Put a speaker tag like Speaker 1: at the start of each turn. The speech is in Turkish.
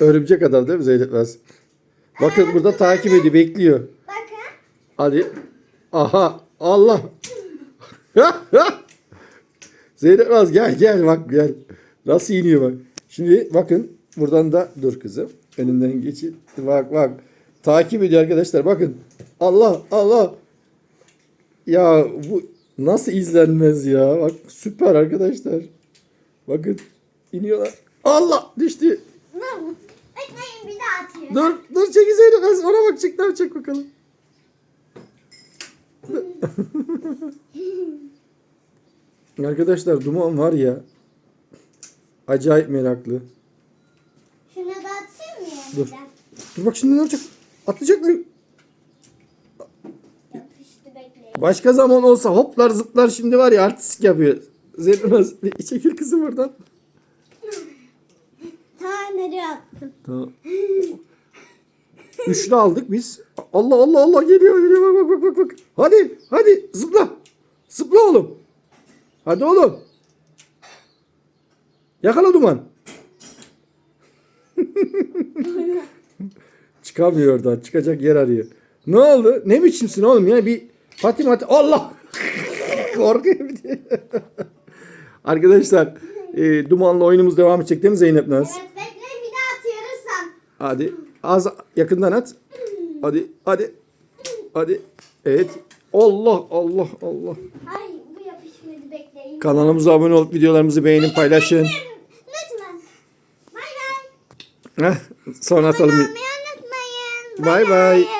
Speaker 1: Örümcek adam değil mi Zeynep Naz? Bakın burada takip ediyor, bekliyor.
Speaker 2: Bakın.
Speaker 1: Hadi. Aha. Allah. Zeynep Naz gel gel bak gel. Nasıl iniyor bak. Şimdi bakın buradan da dur kızım. Önünden geçin. Bak bak. Takip ediyor arkadaşlar bakın. Allah Allah. Ya bu nasıl izlenmez ya? Bak süper arkadaşlar. Bakın iniyorlar. Allah düştü.
Speaker 2: Bekleyin bir daha atıyorum.
Speaker 1: Dur dur çek Zeynep Daha çek bakalım. Arkadaşlar Duman var ya. Acayip meraklı.
Speaker 2: Şuna da atayım mı
Speaker 1: Dur.
Speaker 2: yeniden?
Speaker 1: Dur bak şimdi ne olacak? Atlayacak mı?
Speaker 2: Yapıştı bekleyin.
Speaker 1: Başka zaman olsa hoplar zıplar şimdi var ya artistik yapıyor. Zeynep çekil kızım oradan.
Speaker 2: Ta nereye attım?
Speaker 1: Tamam. Üçlü aldık biz. Allah Allah Allah geliyor geliyor bak bak bak bak. Hadi hadi zıpla. Zıpla oğlum. Hadi oğlum. Yakala duman. Çıkamıyor oradan. Çıkacak yer arıyor. Ne oldu? Ne biçimsin oğlum ya? Bir Fatih Fatih. Allah! Korkuyor bir de. Arkadaşlar e, dumanlı oyunumuz devam edecek değil mi Zeynep Naz?
Speaker 2: Evet bekleyin bir daha atıyoruz sen.
Speaker 1: Hadi. Az yakından at. Hadi hadi. Hadi. Evet. Allah Allah Allah.
Speaker 2: Ay bu yapışmadı bekleyin.
Speaker 1: Kanalımıza abone olup videolarımızı beğenin paylaşın.
Speaker 2: Lütfen. Bay bay.
Speaker 1: Heh, sonra atalım.
Speaker 2: Abone olmayı unutmayın.
Speaker 1: Bay bay.